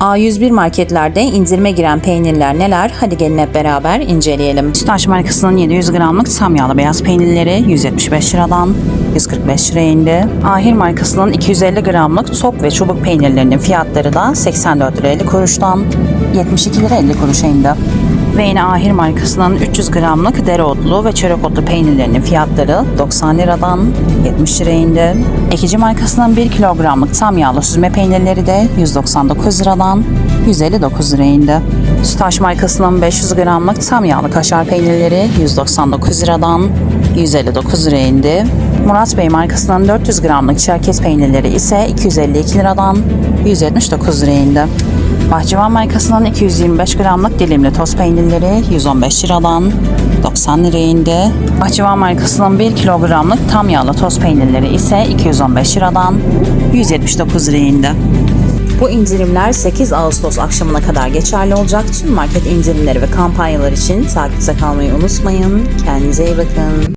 A101 marketlerde indirime giren peynirler neler? Hadi gelin hep beraber inceleyelim. Sütaş markasının 700 gramlık tam beyaz peynirleri 175 liradan 145 liraya indi. Ahir markasının 250 gramlık top ve çubuk peynirlerinin fiyatları da 84 lira 50 kuruştan 72 lira 50 kuruşa indi. Ve yine Ahir markasının 300 gramlık dereotlu ve çörek otlu peynirlerinin fiyatları 90 liradan 70 liraya indi. Ekici markasının 1 kilogramlık tam yağlı süzme peynirleri de 199 liradan 159 liraya indi. Sütaş markasının 500 gramlık tam yağlı kaşar peynirleri 199 liradan 159 liraya indi. Murat Bey markasının 400 gramlık çerkez peynirleri ise 252 liradan 179 liraya indi. Bahçıvan markasının 225 gramlık dilimli toz peynirleri 115 liradan 90 liraya indi. Bahçıvan markasının 1 kilogramlık tam yağlı toz peynirleri ise 215 liradan 179 liraya indi. Bu indirimler 8 Ağustos akşamına kadar geçerli olacak. Tüm market indirimleri ve kampanyalar için takipte kalmayı unutmayın. Kendinize iyi bakın.